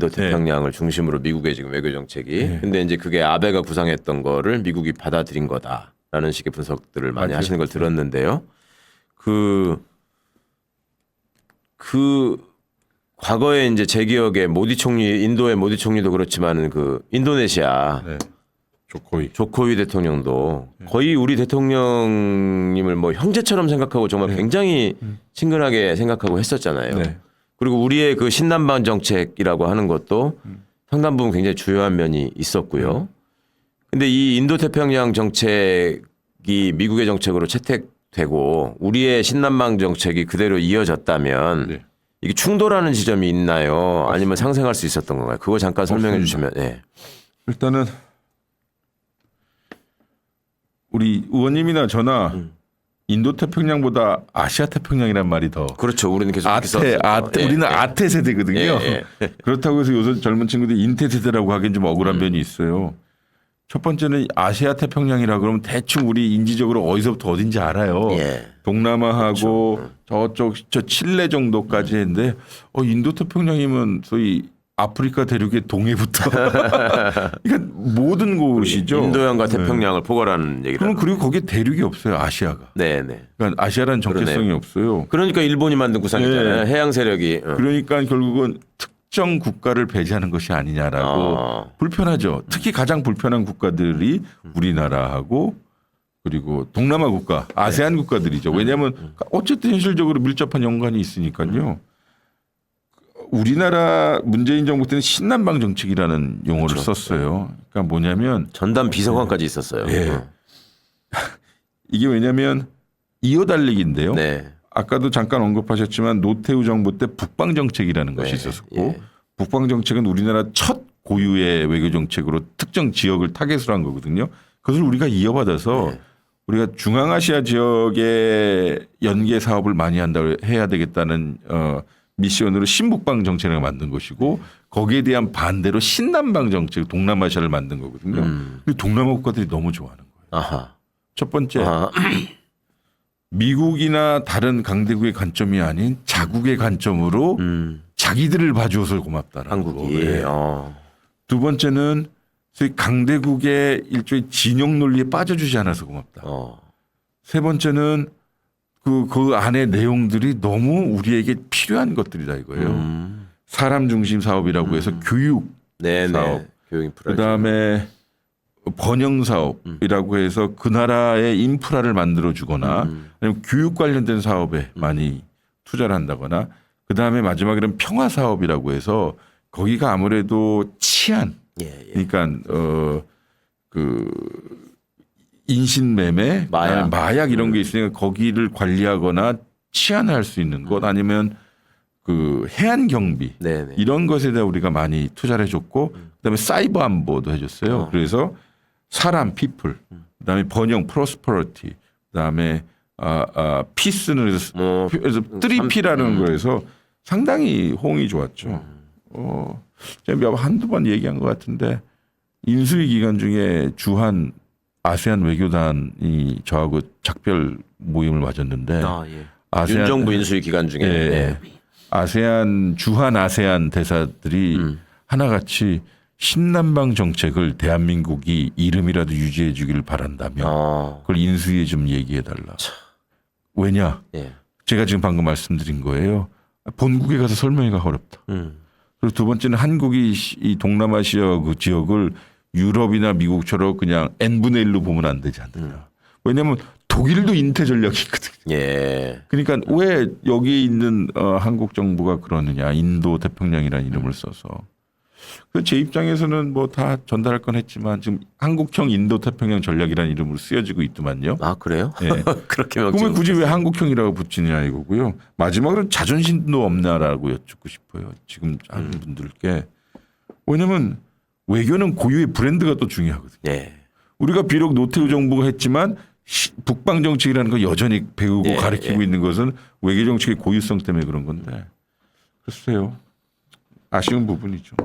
인도 태평양을 중심으로 미국의 지금 외교 정책이. 네. 근데 이제 그게 아베가 구상했던 거를 미국이 받아들인 거다라는 식의 분석들을 많이 맞아요. 하시는 걸 들었는데요. 그, 그, 과거에 이제 제 기억에 모디 총리, 인도의 모디 총리도 그렇지만은 그 인도네시아 네. 조코이. 조코위 대통령도 거의 우리 대통령님을 뭐 형제처럼 생각하고 정말 굉장히 친근하게 생각하고 했었잖아요. 네. 그리고 우리의 그 신남방 정책이라고 하는 것도 상당 부분 굉장히 주요한 면이 있었고요. 근데 이 인도 태평양 정책이 미국의 정책으로 채택되고 우리의 신남방 정책이 그대로 이어졌다면 네. 이게 충돌하는 지점이 있나요? 아니면 상생할 수 있었던 건가요? 그거 잠깐 설명해 없습니다. 주시면. 예. 일단은 우리 의원님이나 저나 음. 인도 태평양보다 아시아 태평양이란 말이 더 그렇죠. 우리는 계속 아태. 아태 예, 우리는 예. 아태 세대거든요. 예, 예. 그렇다고 해서 요새 젊은 친구들이 인태 세대라고 하기엔 좀 억울한 음. 면이 있어요. 첫 번째는 아시아 태평양이라 그러면 대충 우리 인지적으로 어디서부터 어딘지 알아요. 예. 동남아하고 그렇죠. 저쪽 저 칠레 정도까지 했는데 어 인도 태평양이면 소위 아프리카 대륙의 동해부터 그러니까 모든 곳이죠. 인도양과 네. 태평양을 포괄하는 얘기다. 그럼 그리고 거기에 대륙이 없어요. 아시아가. 네, 네. 그러니까 아시아라는 정체성이 그러네요. 없어요. 그러니까 일본이 만든 구상이잖아요. 네. 해양 세력이. 어. 그러니까 결국은 특정 국가를 배제하는 것이 아니냐라고 어. 불편하죠. 특히 가장 불편한 국가들이 우리나라하고 그리고 동남아 국가, 아세안 국가들이죠. 왜냐하면 어쨌든 현실적으로 밀접한 연관이 있으니까요. 우리나라 문재인 정부 때는 신남방 정책이라는 용어를 그렇죠. 썼어요. 그러니까 뭐냐면 전담 비서관까지 있었어요. 예. 어. 이게 왜냐하면 이어달리기인데요. 네. 아까도 잠깐 언급하셨지만 노태우 정부 때 북방 정책이라는 것이 네. 있었고 예. 북방 정책은 우리나라 첫 고유의 외교 정책으로 특정 지역을 타겟으로 한 거거든요. 그것을 우리가 이어받아서 네. 우리가 중앙아시아 지역의 연계 사업을 많이 한다 해야 되겠다는 어 미션으로 신북방 정책을 만든 것이고 거기에 대한 반대로 신남방 정책 동남아시아를 만든 거거든요. 음. 동남아 국가들이 너무 좋아하는 거예요. 아하. 첫 번째 아하. 미국이나 다른 강대국의 관점이 아닌 자국의 관점으로 음. 자기들을 봐줘서 고맙다라고. 한국이. 예. 어. 두 번째는 소위 강대국의 일종의 진영 논리에 빠져주지 않아서 고맙다. 어. 세 번째는 그, 그 안에 내용들이 너무 우리에게 필요한 것들이다 이거예요. 음. 사람 중심 사업이라고 해서 교육, 네, 네. 사업. 교육 인프라. 그 다음에 번영 사업이라고 해서 그 나라의 인프라를 만들어 주거나 음. 아니면 교육 관련된 사업에 많이 투자를 한다거나 그 다음에 마지막에는 평화 사업이라고 해서 거기가 아무래도 치안 예, 예. 그러니까 어그 인신매매, 마약. 마약, 이런 게 있으니까 거기를 관리하거나 치안을 할 수 있는 것 아니면 그 해안 경비 네, 네. 이런 것에 대해 우리가 많이 투자를 해줬고 그다음에 사이버 안보도 해줬어요. 어. 그래서 사람 피플, 그다음에 번영 프로스퍼러티, 그다음에 아, 아 피스는 그래서 뭐 그래서 3P라는 거에서 상당히 호응이 좋았죠. 어, 제가 몇 한두 번 얘기한 것 같은데 인수위 기간 중에 주한 아세안 외교단이 저하고 작별 모임을 가졌는데 아, 예. 아세안 윤정부 인수위 기간 중에 예, 예. 아세안 주한 아세안 대사들이 음. 하나같이 신남방 정책을 대한민국이 이름이라도 유지해 주기를 바란다며 어. 그걸 인수위에 좀 얘기해 달라. 왜냐? 예. 제가 지금 방금 말씀드린 거예요. 본국에 가서 설명하기가 어렵다. 음. 그리고 두 번째는 한국이 시- 이 동남아시아 그 지역을 유럽이나 미국처럼 그냥 n분의 1로 보면 안 되지 않느냐. 왜냐하면 독일도 인태 전략이 있거든요. 예. 그러니까 왜 여기 있는 어, 한국 정부가 그러느냐. 인도 태평양이라는 이름을 써서. 그제 입장에서는 뭐 다 전달할 건 했지만 지금 한국형 인도 태평양 전략이라는 이름으로 쓰여지고 있더만요. 아, 그래요? 예. 그렇게 그러면. 굳이 왜 한국형이라고 붙이냐 이거고요. 마지막으로 자존심도 없나라고 여쭙고 싶어요. 지금 하는 분들께. 왜냐면 외교는 고유의 브랜드가 또 중요하거든요. 예. 우리가 비록 노태우 정부가 했지만 시- 북방 정책이라는 거 여전히 배우고 예, 가르치고 예. 있는 것은 외교 정책의 고유성 때문에 그런 건데 글쎄요. 아쉬운 부분이죠.